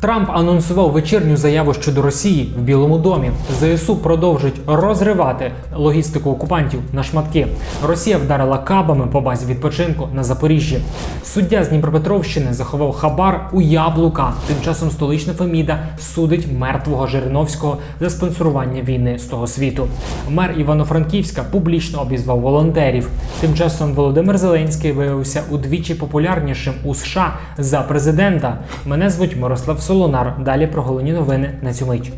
Трамп анонсував вечірню заяву щодо Росії в Білому домі. ЗСУ продовжить розривати логістику окупантів на шматки. Росія вдарила кабами по базі відпочинку на Запоріжжі. Суддя з Дніпропетровщини заховав хабар у яблука. Тим часом столична Феміда судить мертвого Жириновського за спонсорування війни з того світу. Мер Івано-Франківська публічно обізвав волонтерів. Тим часом Володимир Зеленський виявився удвічі популярнішим у США за президента. Мене звуть Мирослав Солонар. Далі про головні новини на цю мить.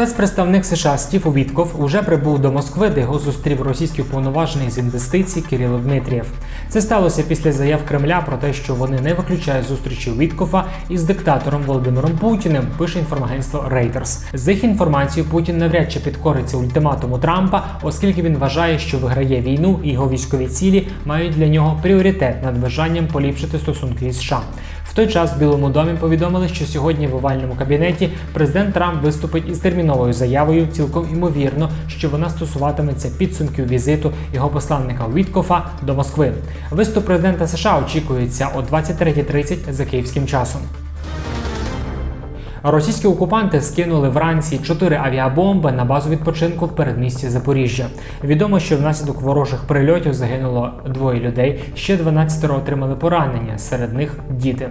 Спецпредставник США Стів Увітков уже прибув до Москви, де його зустрів російський уповноважений з інвестицій Кирило Дмитрієв. Це сталося після заяв Кремля про те, що вони не виключають зустрічі Увіткова із диктатором Володимиром Путіним. Пише інформагентство Reuters. З їх інформацією Путін навряд чи підкориться ультиматуму Трампа, оскільки він вважає, що виграє війну і його військові цілі мають для нього пріоритет над бажанням поліпшити стосунки із США. В той час в Білому домі повідомили, що сьогодні в овальному кабінеті президент Трамп виступить із терміновою заявою. Цілком імовірно, що вона стосуватиметься підсумків візиту його посланника Віткофа до Москви. Виступ президента США очікується о 23.30 за київським часом. Російські окупанти скинули вранці чотири авіабомби на базу відпочинку в передмісті Запоріжжя. Відомо, що внаслідок ворожих прильотів загинуло двоє людей, ще 12 отримали поранення, серед них діти.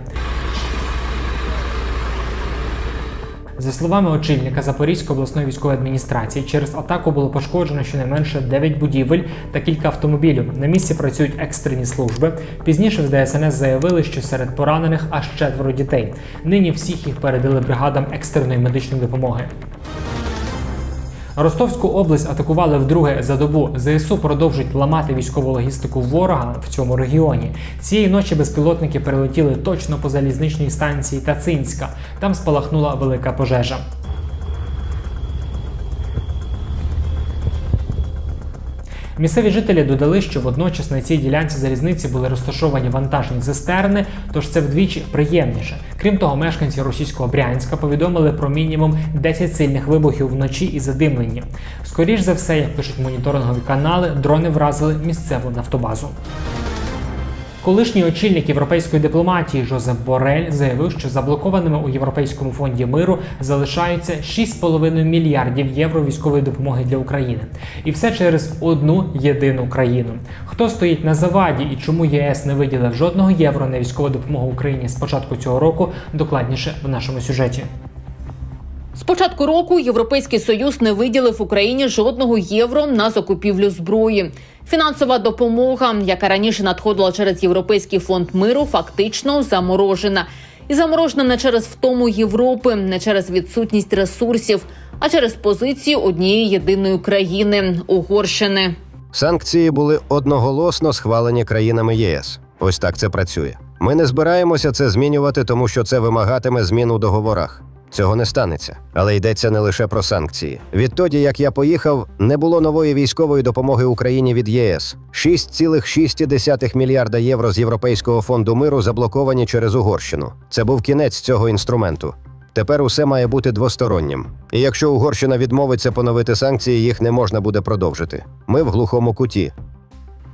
За словами очільника Запорізької обласної військової адміністрації, через атаку було пошкоджено щонайменше 9 будівель та кілька автомобілів. На місці працюють екстрені служби. Пізніше з ДСНС заявили, що серед поранених аж четверо дітей. Нині всіх їх передали бригадам екстреної медичної допомоги. Ростовську область атакували вдруге за добу. ЗСУ продовжують ламати військову логістику ворога в цьому регіоні. Цієї ночі безпілотники перелетіли точно по залізничній станції Тацинська. Там спалахнула велика пожежа. Місцеві жителі додали, що водночас на цій ділянці залізниці були розташовані вантажні цистерни, тож це вдвічі приємніше. Крім того, мешканці російського Брянська повідомили про мінімум 10 сильних вибухів вночі і задимлення. Скоріш за все, як пишуть моніторингові канали, дрони вразили місцеву нафтобазу. Колишній очільник європейської дипломатії Жозеп Борель заявив, що заблокованими у Європейському фонді миру залишаються 6,5 мільярдів євро військової допомоги для України, і все через одну єдину країну. Хто стоїть на заваді і чому ЄС не виділив жодного євро на військову допомогу Україні з початку цього року? Докладніше в нашому сюжеті. З початку року Європейський союз не виділив Україні жодного євро на закупівлю зброї. Фінансова допомога, яка раніше надходила через Європейський фонд миру, фактично заморожена. І заморожена не через втому Європи, не через відсутність ресурсів, а через позицію однієї єдиної країни Угорщини. Санкції були одноголосно схвалені країнами ЄС. Ось так це працює. Ми не збираємося це змінювати, тому що це вимагатиме змін у договорах. Цього не станеться, але йдеться не лише про санкції. Відтоді, як я поїхав, не було нової військової допомоги Україні від ЄС. 6,6 мільярда євро з Європейського фонду миру заблоковані через Угорщину. Це був кінець цього інструменту. Тепер усе має бути двостороннім. І якщо Угорщина відмовиться поновити санкції, їх не можна буде продовжити. Ми в глухому куті.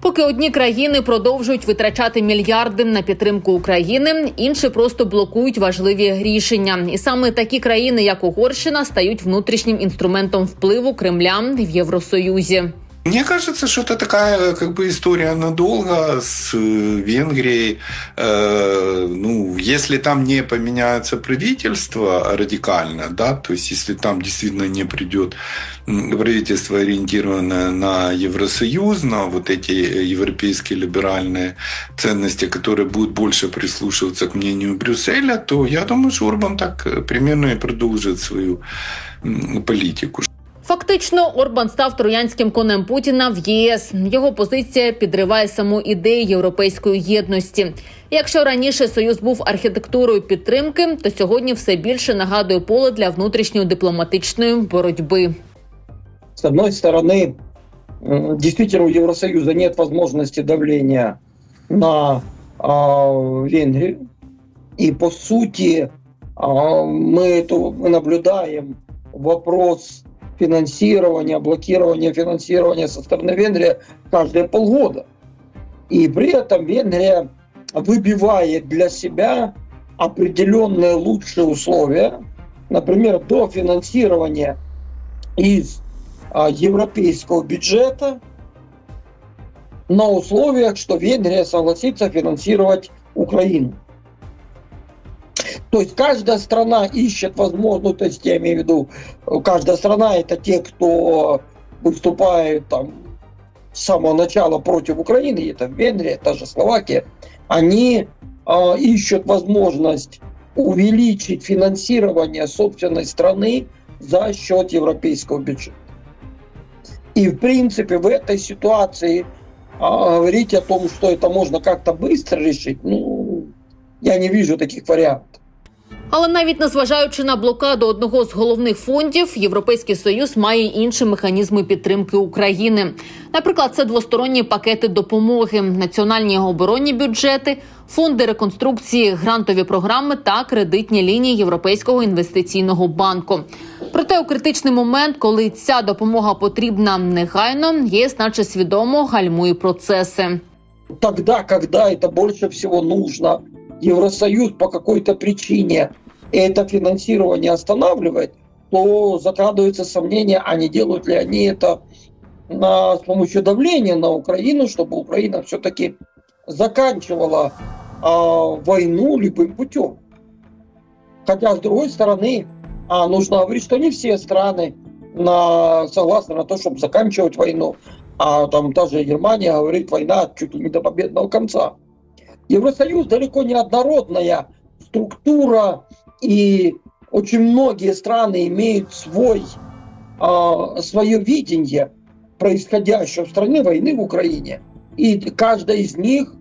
Поки одні країни продовжують витрачати мільярди на підтримку України, інші просто блокують важливі рішення. І саме такі країни, як Угорщина, стають внутрішнім інструментом впливу Кремля в Євросоюзі. Мне кажется, что это такая как бы история надолго с э, Венгрией. Э, ну, если там не поменяется правительство радикально, да, то есть если там действительно не придет правительство, ориентированное на Евросоюз, на вот эти европейские либеральные ценности, которые будут больше прислушиваться к мнению Брюсселя, то я думаю, что Урбан так э, примерно и продолжит свою политику. Фактично, Орбан став троянським конем Путіна в ЄС. Його позиція підриває саму ідею європейської єдності. Якщо раніше союз був архітектурою підтримки, то сьогодні все більше нагадує поле для внутрішньої дипломатичної боротьби. С одной стороны, м, действительно у Евросоюза нет возможности давления на а, Венгрию. И по сути а, мы, это, мы наблюдаем вопрос Финансирования, блокирования финансирования со стороны Венгрии каждые полгода. И при этом Венгрия выбивает для себя определенные лучшие условия, например, дофинансирование из а, европейского бюджета на условиях, что Венгрия согласится финансировать Украину. То есть каждая страна ищет возможность, то есть я имею в виду, каждая страна это те, кто выступает там с самого начала против Украины, это Венгрия, та же Словакия, они э, ищут возможность увеличить финансирование собственной страны за счет европейского бюджета. И в принципе в этой ситуации а, говорить о том, что это можно как-то быстро решить, ну, я не вижу таких вариантов. Але навіть незважаючи на блокаду одного з головних фондів, Європейський союз має інші механізми підтримки України. Наприклад, це двосторонні пакети допомоги, національні оборонні бюджети, фонди реконструкції, грантові програми та кредитні лінії Європейського інвестиційного банку. Проте у критичний момент, коли ця допомога потрібна негайно, єС наче свідомо гальмує процеси. Тогда, когда это больше всего нужно, Евросоюз по какой-то причине это финансирование останавливает, то закрадывается сомнение, а не делают ли они это на, с помощью давления на Украину, чтобы Украина все-таки заканчивала а, войну любым путем. Хотя, с другой стороны, а, нужно говорить, что не все страны на, согласны на то, чтобы заканчивать войну. А там та же Германия говорит, война чуть ли не до победного конца. Евросоюз далеко не однородная структура, и очень многие страны имеют свой, а, свое видение происходящего в стране войны в Украине. И каждая из них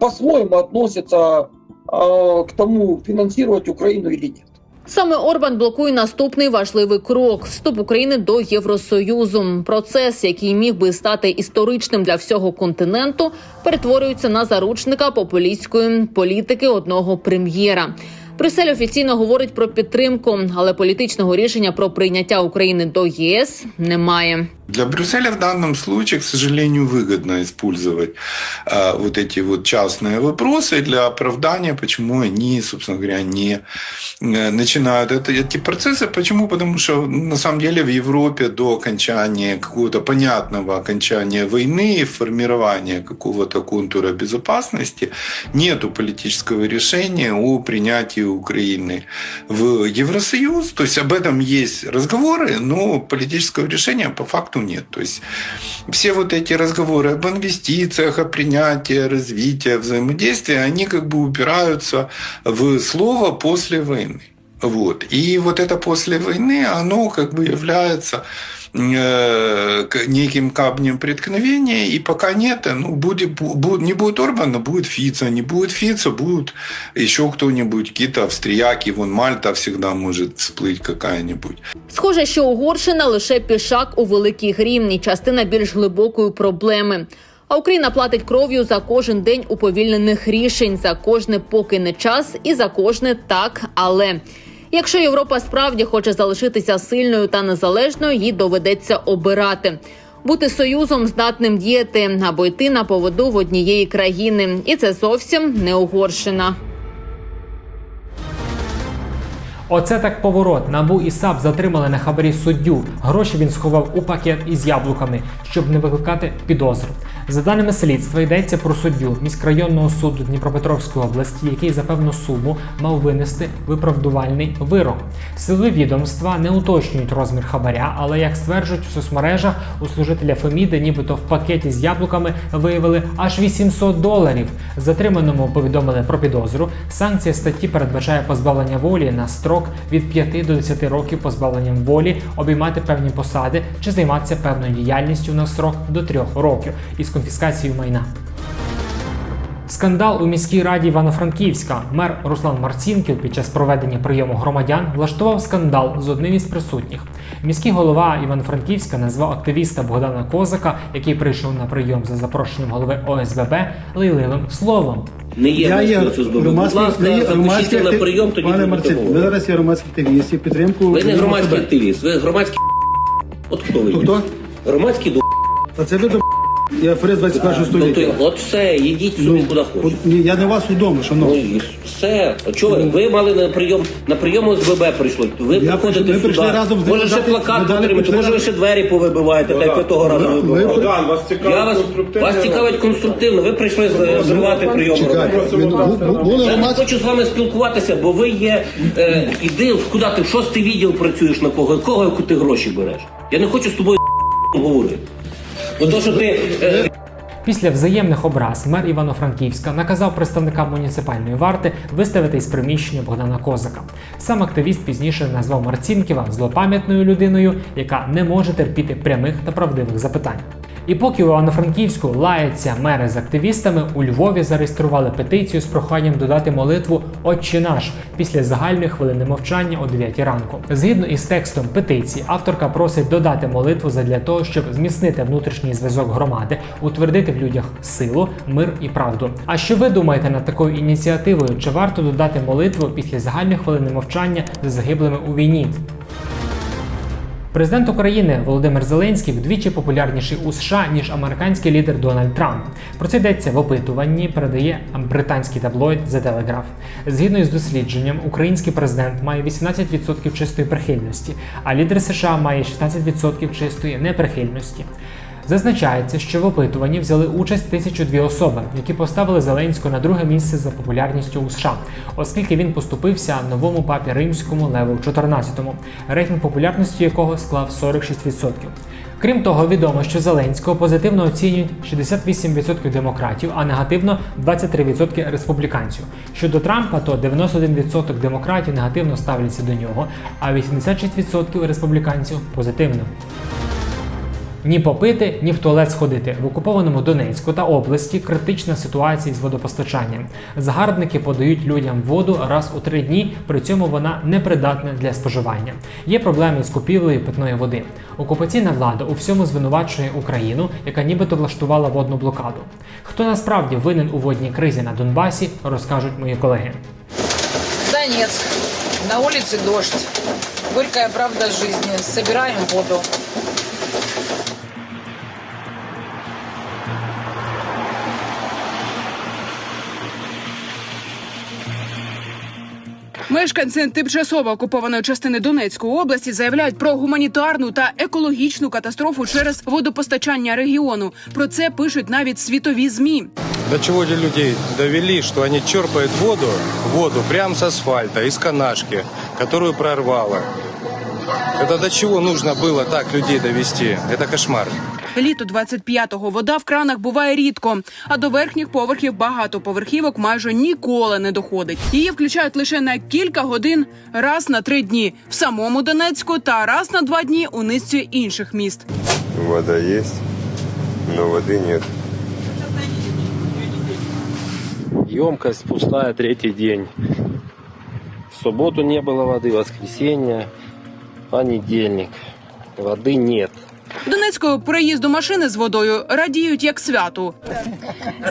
по-своему относится а, к тому, финансировать Украину или нет. Саме Орбан блокує наступний важливий крок вступ України до Євросоюзу. Процес, який міг би стати історичним для всього континенту, перетворюється на заручника популістської політики одного прем'єра. Брюссель офіційно говорить про підтримку, але політичного рішення про прийняття України до ЄС немає. Для Брюсселя в данном случае, к сожалению, выгодно использовать э, вот эти вот частные вопросы для оправдания, почему они, собственно говоря, не э, начинают это, эти процессы. Почему? Потому что на самом деле в Европе до окончания какого-то понятного окончания войны и формирования какого-то контура безопасности нету политического решения о принятии Украины в Евросоюз. То есть об этом есть разговоры, но политического решения по факту нет. То есть все вот эти разговоры об инвестициях, о принятии, развитии, взаимодействии, они как бы упираются в слово после войны. Вот. И вот это после войны, оно как бы является к- неким камнем преткновения, и пока нет, ну, будет, бу- не будет Орбана, будет Фица, не будет Фица, будет еще кто-нибудь, какие-то австрияки, вон Мальта всегда может всплыть какая-нибудь. Схоже, що Угорщина лише пішак у великій грі, і частина більш глибокої проблеми. А Україна платить кров'ю за кожен день уповільнених рішень, за кожне поки не час і за кожне так, але. Якщо Європа справді хоче залишитися сильною та незалежною, їй доведеться обирати. Бути союзом здатним діяти або йти на поводу в однієї країни, і це зовсім не Угорщина. Оце так поворот. Набу і САП затримали на хабарі суддю. Гроші він сховав у пакет із яблуками, щоб не викликати підозр. За даними слідства, йдеться про суддю міськрайонного суду Дніпропетровської області, який за певну суму мав винести виправдувальний вирок. Сили відомства не уточнюють розмір хабаря, але як стверджують в соцмережах, у служителя Феміди, нібито в пакеті з яблуками виявили аж 800 доларів. Затриманому повідомили про підозру. Санкція статті передбачає позбавлення волі на строк від 5 до 10 років позбавленням волі, обіймати певні посади чи займатися певною діяльністю на строк до 3 років із конфіскацією майна. Скандал у міській раді Івано-Франківська. Мер Руслан Марцінків під час проведення прийому громадян влаштував скандал з одним із присутніх. Міський голова Івано-Франківська назвав активіста Богдана Козака, який прийшов на прийом за запрошенням голови ОСББ, лайливим словом. Не є Я є громадський, не є громадський на прийом, тоді Пане Марцин, ви зараз є громадський активіст і підтримку. Ви не громадський активіст, ви громадський От хто ви? То хто? Громадський до А це ви до Я фрест 21 Ну, то, століття. от все, їдіть собі куди хочете. ні, я не вас вдома, Ну шановні. і все. А чого ви? Ви мали на прийом на прийом ОСББ прийшли. Ви Я приходите ми сюди. прийшли разом з може ще плакат ми далі потримати, може ви ще двері повибиваєте, так як ви того разу Ви- вибивали. ви- вас цікавить вас, вас цікавить конструктивно. Ви прийшли з- зривати прийом. Чекайте, робити. ну, бу- бу- були Я не громадські хочу з вами спілкуватися, бо ви є. Е, іди, куди ти в шостий відділ працюєш на кого? Кого ти гроші береш? Я не хочу з тобою говорити. Бо то, що ти. Е, Після взаємних образ мер Івано-Франківська наказав представникам муніципальної варти виставити із приміщення Богдана Козака. Сам активіст пізніше назвав Марцінківа злопам'ятною людиною, яка не може терпіти прямих та правдивих запитань. І поки у Івано-Франківську лаються мери з активістами, у Львові зареєстрували петицію з проханням додати молитву Отче наш після загальної хвилини мовчання о 9 ранку. Згідно із текстом петиції, авторка просить додати молитву задля того, щоб зміцнити внутрішній зв'язок громади, утвердити в людях силу, мир і правду. А що ви думаєте над такою ініціативою? Чи варто додати молитву після загальної хвилини мовчання за загиблими у війні? Президент України Володимир Зеленський вдвічі популярніший у США ніж американський лідер Дональд Трамп. Про це йдеться в опитуванні. Передає британський таблоїд The Telegraph. Згідно із дослідженням, український президент має 18% чистої прихильності, а лідер США має 16% чистої неприхильності. Зазначається, що в опитуванні взяли участь 1002 особи, які поставили Зеленського на друге місце за популярністю у США, оскільки він поступився новому папі римському Леву XIV, рейтинг популярності якого склав 46%. Крім того, відомо, що Зеленського позитивно оцінюють 68% демократів, а негативно 23% республіканців. Щодо Трампа, то 91% демократів негативно ставляться до нього, а 86% республіканців позитивно. Ні попити, ні в туалет сходити. В окупованому Донецьку та області критична ситуація з водопостачанням. Загарбники подають людям воду раз у три дні, при цьому вона непридатна для споживання. Є проблеми з купівлею питної води. Окупаційна влада у всьому звинувачує Україну, яка нібито влаштувала водну блокаду. Хто насправді винен у водній кризі на Донбасі, розкажуть мої колеги. Донецк. На улице дождь. Горькая правда жизни. Собираем воду. Мешканці тимчасово окупованої частини Донецької області заявляють про гуманітарну та екологічну катастрофу через водопостачання регіону. Про це пишуть навіть світові змі. До чего же людей довели, что они черпают воду, воду прямо с асфальта, из канашки, которую прорвало. Это до чего нужно было так людей довести? Это кошмар. Літо 25-го вода в кранах буває рідко, а до верхніх поверхів багатоповерхівок майже ніколи не доходить. Її включають лише на кілька годин раз на три дні в самому Донецьку та раз на два дні у низці інших міст. Вода есть, но воды нет. Емкость пустая третий день. В субботу не было воды, воскресенье, понедельник. Воды нет. Донецькою переїзду машини з водою радіють як святу.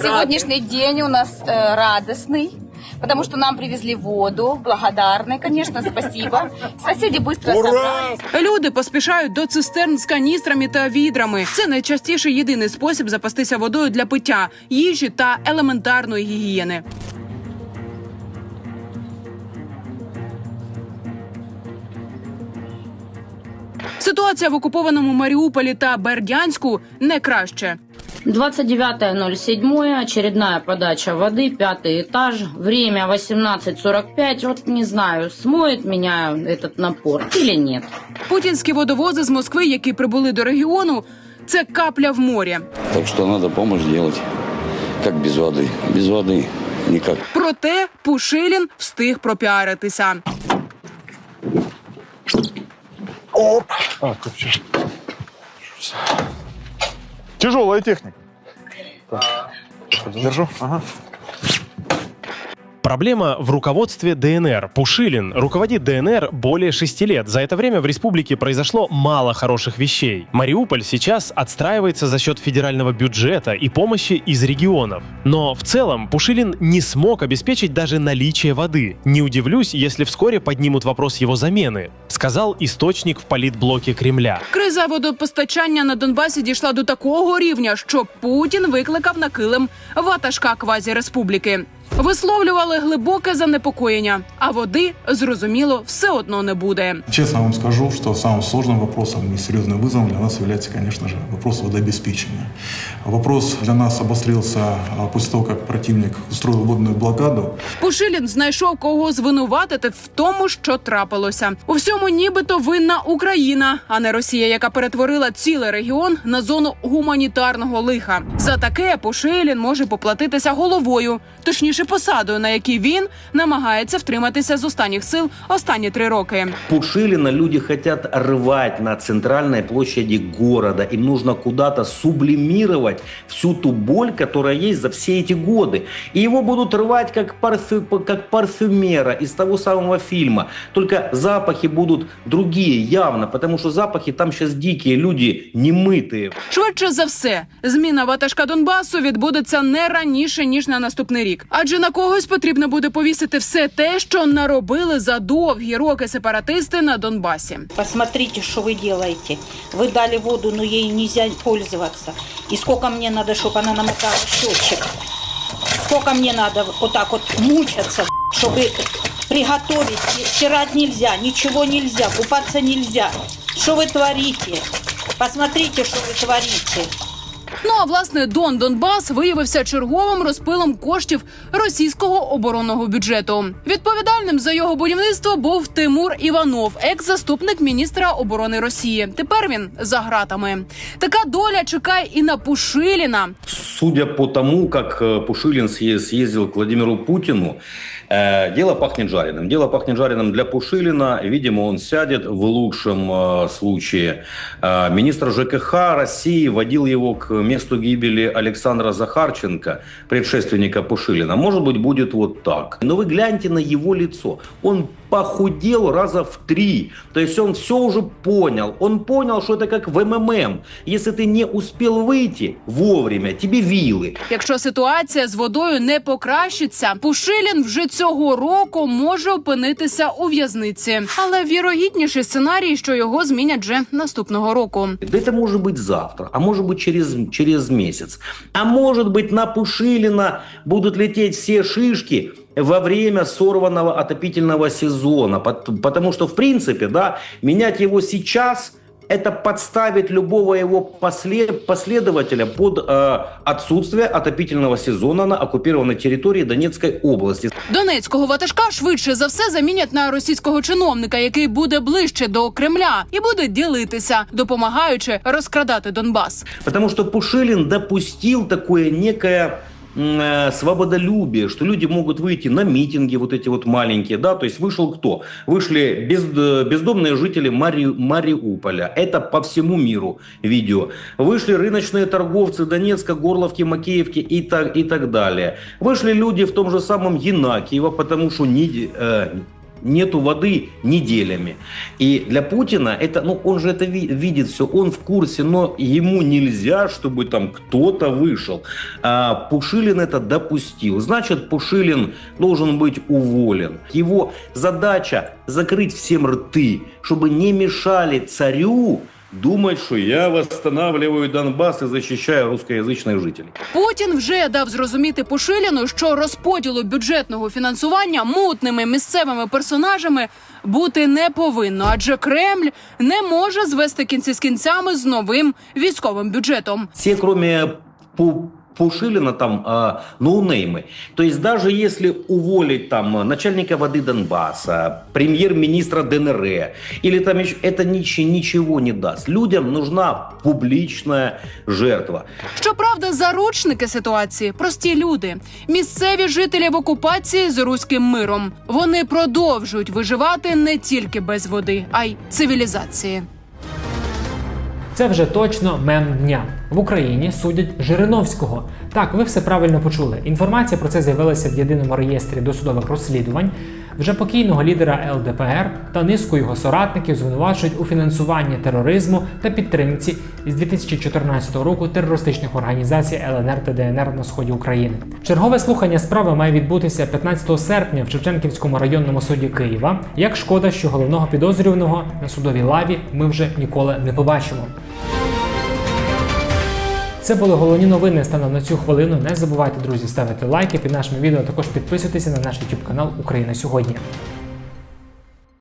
Сегодняшний день у нас э, радостный. Потому что нам привезли воду, благодарны, конечно, спасибо. Соседи быстро собрались. Люди поспішають до цистерн з каністрами та відрами. Це найчастіше єдиний спосіб запастися водою для пиття, їжі та елементарної гігієни. Ситуація в окупованому Маріуполі та Бердянську не краще. 29.07. Очередная подача воды, пятый этаж. Время 18.45. Вот не знаю, смоет меня этот напор или нет. Путінські водовози з Москви, які прибули до регіону, це капля в морі. Так что надо помощь делать. Как без воды? Без воды никак. Проте Пушилін встиг пропіаритися. Тяжелая техника. Держу. Ага. Проблема в руководстве ДНР. Пушилин руководит ДНР более шести лет. За это время в республике произошло мало хороших вещей. Мариуполь сейчас отстраивается за счет федерального бюджета и помощи из регионов. Но в целом Пушилин не смог обеспечить даже наличие воды. Не удивлюсь, если вскоре поднимут вопрос его замены, сказал источник в политблоке Кремля. Криза водопостачання на Донбасі дійшла до такого рівня, що Путін викликав на килим ватажка квазі-республіки. Висловлювали глибоке занепокоєння, а води зрозуміло все одно не буде. Честно вам скажу, что самым сложным вопросом и серьезным вызовом для нас является, конечно же, вопрос водообеспечения. Вопрос для нас обострился а, после того, как противник устроил водную блокаду. Пушилін знайшов кого звинуватити в тому, що трапилося. У всьому нібито винна Україна, а не Росія, яка перетворила цілий регіон на зону гуманітарного лиха. За таке Пушилін може поплатитися головою, точніше посадою, на якій він намагається втриматися з останніх сил останні три роки. Пушилина люди хотят рвать на центральной площади города. Им нужно куда-то сублимировать всю ту боль, которая есть за все эти годы. И его будут рвать как, парфю- как парфюмера из того самого фильма. Только запахи будут другие явно, потому что запахи там сейчас дикие, люди немытые. Швидше за все, зміна ватажка Донбасу відбудеться не раніше ніж на наступний рік. Адже на когось потрібно буде повісити все те, що наробили за довгі роки сепаратисти на Донбасі. Посмотрите, что вы делаете. Вы дали воду, но ей нельзя пользоваться. И сколько мне надо, чтобы она намотала счетчик. Сколько мне надо вот так вот мучаться, чтобы приготовить. Стирать нельзя, ничего нельзя, купаться нельзя. Что вы творите? Посмотрите, что вы творите. Ну а власне Дон Донбас виявився черговим розпилом коштів російського оборонного бюджету. Відповідальним за його будівництво був Тимур Іванов, екс-заступник міністра оборони Росії. Тепер він за гратами. Така доля чекає і на Пушиліна. Судя по тому, как э, Пушилин съе- съездил к Владимиру Путину, э, дело пахнет жареным. Дело пахнет жареным для Пушилина. Видимо, он сядет в лучшем э, случае. Э, Министр ЖКХ России водил его к месту гибели Александра Захарченко, предшественника Пушилина. Может быть, будет вот так. Но вы гляньте на его лицо. Он похудел раза в три. То есть он все уже понял. Он понял, что это как в МММ. Если ты не успел выйти вовремя, тебе вилы. Якщо ситуація з водою не покращиться, Пушилін вже цього року може опинитися у в'язниці. Але вірогідніший сценарій, що його змінять вже наступного року. Да это может быть завтра, а может быть через, через месяц. А может быть на Пушилина будут лететь все шишки во время сорванного отопительного сезона. Пот- Потому что, в принципе, да, менять его сейчас – это подставить любого его после- последователя под э, отсутствие отопительного сезона на оккупированной территории Донецкой области. Донецького ватажка швидше за все замінять на російського чиновника, який буде ближче до Кремля і буде ділитися, допомагаючи розкрадати Донбас. Потому что Пушилин допустил такое некое м, э, свободолюбие, что люди могут выйти на митинги вот эти вот маленькие, да, то есть вышел кто? Вышли без, бездомные жители Мари, Мариуполя, это по всему миру видео. Вышли рыночные торговцы Донецка, Горловки, Макеевки и так, и так далее. Вышли люди в том же самом Янакиево, потому что не, э, нету воды неделями. И для Путина это, ну, он же это ви- видит все, он в курсе, но ему нельзя, чтобы там кто-то вышел. А Пушилин это допустил. Значит, Пушилин должен быть уволен. Его задача закрыть всем рты, чтобы не мешали царю думать, що я восстанавливаю Донбас і захищаю рускоязичних жителів. Путін вже дав зрозуміти Пушиліну, що розподілу бюджетного фінансування мутними місцевими персонажами бути не повинно, адже Кремль не може звести кінці з кінцями з новим військовим бюджетом. Всі, кроме Пу- Пушилина, там а, ноунеймы. То есть даже если уволить там начальника воды Донбасса, премьер-министра ДНР, или там еще, это ничего, ничего не даст. Людям нужна публичная жертва. Щоправда, заручники ситуації прості люди, місцеві жителі в окупації з руським миром. Вони продовжують виживати не тільки без води, а й цивілізації. Це вже точно мем дня. В Україні судять Жириновського. Так, ви все правильно почули. Інформація про це з'явилася в єдиному реєстрі досудових розслідувань. Вже покійного лідера ЛДПР та низку його соратників звинувачують у фінансуванні тероризму та підтримці із 2014 року терористичних організацій ЛНР та ДНР на сході України. Чергове слухання справи має відбутися 15 серпня в Шевченківському районному суді Києва. Як шкода, що головного підозрюваного на судовій лаві ми вже ніколи не побачимо. Це були головні новини станом на цю хвилину. Не забувайте, друзі, ставити лайки під нашими відео. Також підписуйтеся на наш YouTube канал Україна сьогодні.